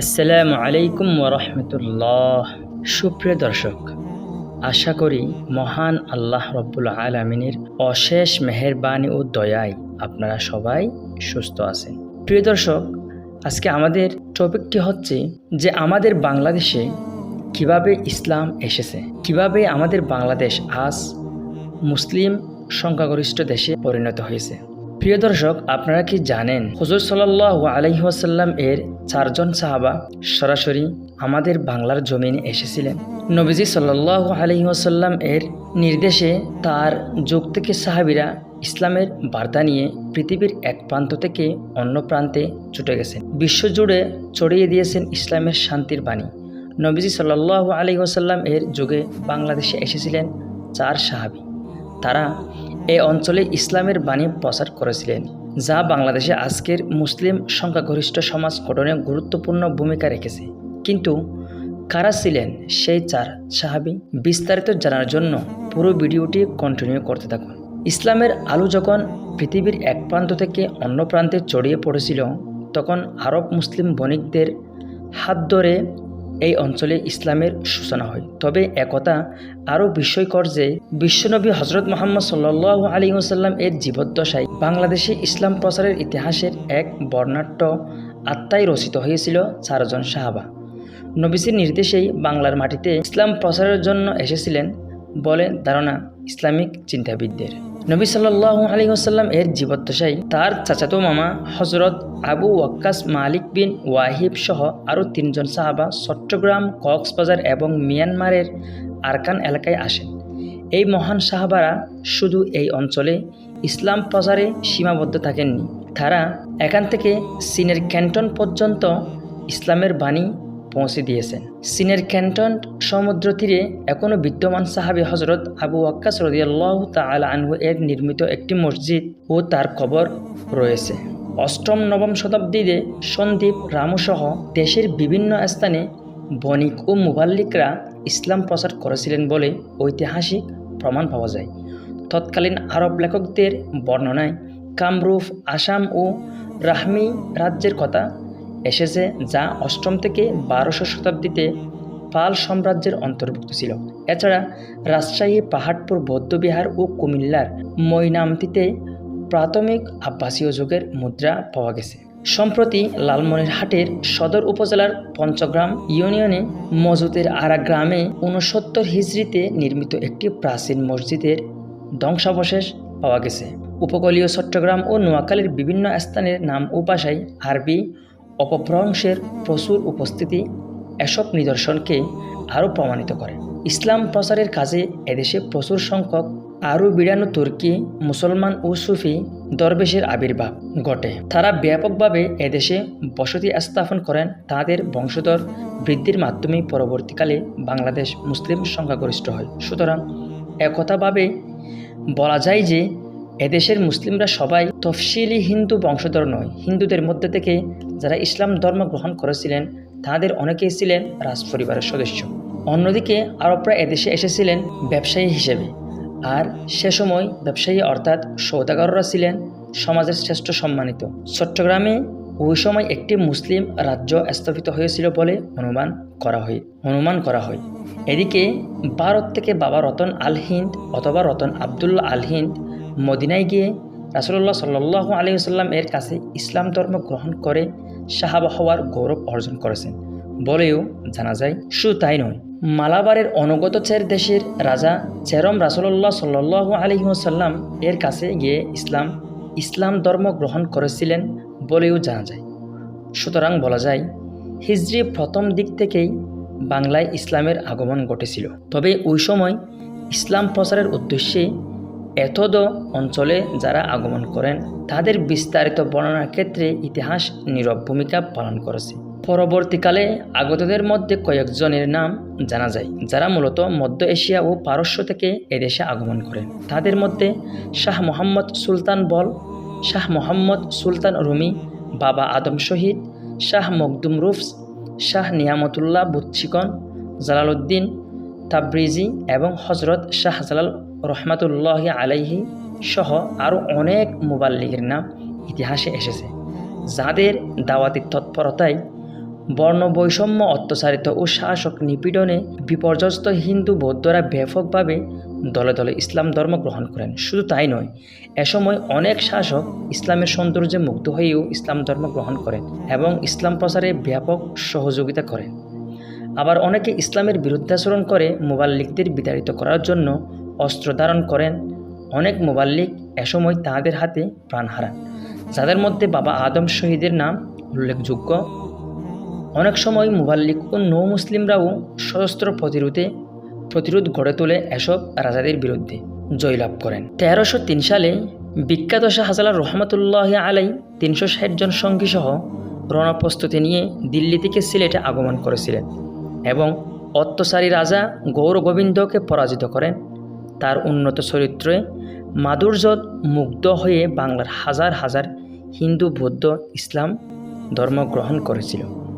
আসসালামু আলাইকুম ওরহমতুল্লাহ সুপ্রিয় দর্শক, আশা করি মহান আল্লাহ রব্বুল আলমিনের অশেষ মেহেরবানি ও দয়ায় আপনারা সবাই সুস্থ আছেন। প্রিয় দর্শক, আজকে আমাদের টপিকটি হচ্ছে যে আমাদের বাংলাদেশে কীভাবে ইসলাম এসেছে, কীভাবে আমাদের বাংলাদেশ আজ মুসলিম সংখ্যাগরিষ্ঠ দেশে পরিণত হয়েছে। প্রিয় দর্শক, আপনারা কি জানেন, হজর সাল্লাহ আলহিহাসাল্লাম এর চারজন সাহাবা সরাসরি আমাদের বাংলার জমিনে এসেছিলেন? নবীজি সাল্লাহ আলহিহাসাল্লাম এর নির্দেশে তার যুগ থেকে সাহাবিরা ইসলামের বার্তা নিয়ে পৃথিবীর এক প্রান্ত থেকে অন্য প্রান্তে ছুটে গেছেন। বিশ্বজুড়ে ছড়িয়ে দিয়েছেন ইসলামের শান্তির বাণী। নবীজি সাল্লাহ আলী এর যুগে বাংলাদেশে এসেছিলেন চার সাহাবি। তারা এই অঞ্চলে ইসলামের বাণী প্রচার করেছিলেন, যা বাংলাদেশে আজকের মুসলিম সংখ্যাগরিষ্ঠ সমাজ গঠনে গুরুত্বপূর্ণ ভূমিকা রেখেছে। কিন্তু কারা ছিলেন সেই চার সাহাবি বিস্তারিত জানার জন্য পুরো ভিডিওটি কন্টিনিউ করতে থাকুন। ইসলামের আলো যখন পৃথিবীর এক প্রান্ত থেকে অন্য প্রান্তে ছড়িয়ে পড়েছিল, তখন আরব মুসলিম বণিকদের হাত ধরে এই অঞ্চলে ইসলামের সূচনা হয়। তবে একথা আরও বিস্ময়কর যে বিশ্বনবী হজরত মোহাম্মদ সাল্লাহ আলী ওসাল্লাম এর জীবদ্দশায় বাংলাদেশে ইসলাম প্রচারের ইতিহাসের এক বর্ণাঢ্য আত্মায় রচিত হয়েছিল চারজন সাহাবা। নবীজির নির্দেশেই বাংলার মাটিতে ইসলাম প্রচারের জন্য এসেছিলেন বলে ধারণা ইসলামিক চিন্তাবিদদের। নবী সাল্লাহ আলী ওসাল্লাম এর জীবদ্দশায় তার চাচাতো মামা হজরত আবু ওয়াক্কাস মালিক বিন ওয়াহিব সহ আরও তিনজন সাহাবা চট্টগ্রাম, কক্সবাজার এবং মিয়ানমারের আরকান এলাকায় আসেন। এই মহান সাহাবারা শুধু এই অঞ্চলে ইসলাম প্রচারে সীমাবদ্ধ থাকেননি। তারা এখান থেকে চীনের ক্যান্টন পর্যন্ত ইসলামের বাণী পৌঁছে দিয়েছেন। চীনের ক্যান্টন সমুদ্র তীরে এখনও বিদ্যমান সাহাবি হজরত আবু আক্কাস রদিয়াল্লাহ তাল আনহু এর নির্মিত একটি মসজিদ ও তার কবর রয়েছে। অষ্টম, নবম শতাব্দীতে সন্দীপ, রামসহ দেশের বিভিন্ন স্থানে বণিক ও মুবাল্লিকরা ইসলাম প্রচার করেছিলেন বলে ঐতিহাসিক প্রমাণ পাওয়া যায়। তৎকালীন আরব লেখকদের বর্ণনায় কামরুফ আসাম ও রাহমি রাজ্যের কথা এসেছে যা অষ্টম থেকে বারোশো শতাব্দীতে পাল সাম্রাজ্যের অন্তর্ভুক্ত ছিল। এছাড়া রাজশাহী, পাহাড়পুর, বৌদ্ধবিহার ও কুমিল্লার মৈনামতিতে প্রাথমিক আব্বাসীয় যুগের মুদ্রা পাওয়া গেছে। সম্প্রতি লালমনিরহাটের সদর উপজেলার পঞ্চগ্রাম ইউনিয়নে মজুদের আরা গ্রামে ঊনসত্তর হিজড়িতে নির্মিত একটি প্রাচীন মসজিদের ধ্বংসাবশেষ পাওয়া গেছে। উপকূলীয় চট্টগ্রাম ও নোয়াখালীর বিভিন্ন স্থানের নাম ভাষায় আরবি অপভ্রংশের প্রচুর উপস্থিতি এসব নিদর্শনকে আরও প্রমাণিত করে। ইসলাম প্রচারের কাজে এদেশে প্রচুর সংখ্যক আরও বিড়ানো তুর্কি, মুসলমান ও সুফি দরবেশের আবির্ভাব ঘটে। তারা ব্যাপকভাবে এদেশে বসতি স্থাপন করেন। তাদের বংশধর বৃদ্ধির মাধ্যমে পরবর্তীকালে বাংলাদেশ মুসলিম সংখ্যাগরিষ্ঠ হয়। সুতরাং একথাভাবে বলা যায় যে এদেশের মুসলিমরা সবাই তফসিলি হিন্দু বংশধর নয়। হিন্দুদের মধ্যে থেকে যারা ইসলাম ধর্ম গ্রহণ করেছিলেন, তাদের অনেকেই ছিলেন রাজ পরিবারের সদস্য। অন্যদিকে আরবরা এদেশে এসেছিলেন ব্যবসায়ী হিসেবে। আর সে সময় ব্যবসায়ী অর্থাৎ সৌদাগররা ছিলেন সমাজের শ্রেষ্ঠ সম্মানিত। চট্টগ্রামে ওই সময় একটি মুসলিম রাজ্য স্থাপিত হয়েছিল বলে অনুমান করা হয়, অনুমান করা হয়। এদিকে ভারত থেকে বাবা রতন আল হিন্দ অথবা রতন আবদুল্লাহ আল হিন্দ মদিনায় গিয়ে রাসুল্লাহ সাল্লাহ আলহিহাল্লাম এর কাছে ইসলাম ধর্ম গ্রহণ করে সাহাবা হওয়ার গৌরব অর্জন করেছেন। বলেও জানা যায়, শুধু তাই নয়, মালাবারের অনুগত চের দেশের রাজা চেরম রাসুল্লাহ সাল্লাহ আলহিহাল্লাম এর কাছে গিয়ে ইসলাম ইসলাম ধর্ম গ্রহণ করেছিলেন বলেও জানা যায়। সুতরাং বলা যায় হিজড়ি প্রথম দিক থেকেই বাংলায় ইসলামের আগমন ঘটেছিল। তবে ওই সময় ইসলাম প্রচারের উদ্দেশ্যে এতদ অঞ্চলে যারা আগমন করেন, তাদের বিস্তারিত বর্ণনার ক্ষেত্রে ইতিহাস নীরব ভূমিকা পালন করেছে। পরবর্তীকালে আগতদের মধ্যে কয়েকজনের নাম জানা যায়, যারা মূলত মধ্য এশিয়া ও পারস্য থেকে এদেশে আগমন করেন। তাদের মধ্যে শাহ মোহাম্মদ সুলতান বল, শাহ মোহাম্মদ সুলতান রুমি, বাবা আদম শহীদ, শাহ মকদুম রুফস, শাহ নিয়ামতুল্লাহ বুচ্ছিকন, জালালউদ্দিন তাবরিজি এবং হজরত শাহ জালাল রহমাতুল্লাহ আলাইহি সহ আরও অনেক মোবাল্লিগের নাম ইতিহাসে এসেছে, যাদের দাওয়াতি তৎপরতায় বর্ণ বৈষম্য অত্যাচারিত ও শাসক নিপীড়নে বিপর্যস্ত হিন্দু বৌদ্ধরা ব্যাপকভাবে দলে দলে ইসলাম ধর্ম গ্রহণ করেন। শুধু তাই নয় এসময় অনেক শাসক ইসলামের সৌন্দর্যে মুগ্ধ হয়েও ইসলাম ধর্ম গ্রহণ করেন এবং ইসলাম প্রচারে ব্যাপক সহযোগিতা করেন। আবার অনেকে ইসলামের বিরুদ্ধাচরণ করে মোবাল্লিকদের বিতাড়িত করার জন্য অস্ত্র ধারণ করেন। অনেক মোবাল্লিক এসময় তাঁদের হাতে প্রাণ হারান, যাদের মধ্যে বাবা আদম শহীদের নাম উল্লেখযোগ্য। অনেক সময় মুবাল্লিক ও নৌ মুসলিমরাও সশস্ত্র প্রতিরোধে প্রতিরোধ গড়ে তোলে এসব রাজাদের বিরুদ্ধে জয়লাভ করেন। তেরোশো তিন সালে বিখ্যাত শাহজালাল রহমতুল্লাহ আলাই তিনশো ষাট জন সঙ্গী সহ রণপ্রস্তুতি নিয়ে দিল্লি থেকে সিলেটে আগমন করেছিলেন। এবং অত্যাচারী রাজা গৌর গোবিন্দকে পরাজিত করেন। তার উন্নত চরিত্রে মাধুর্যত মুগ্ধ হয়ে বাংলার হাজার হাজার হিন্দু বৌদ্ধ ইসলাম ধর্ম গ্রহণ করেছিল।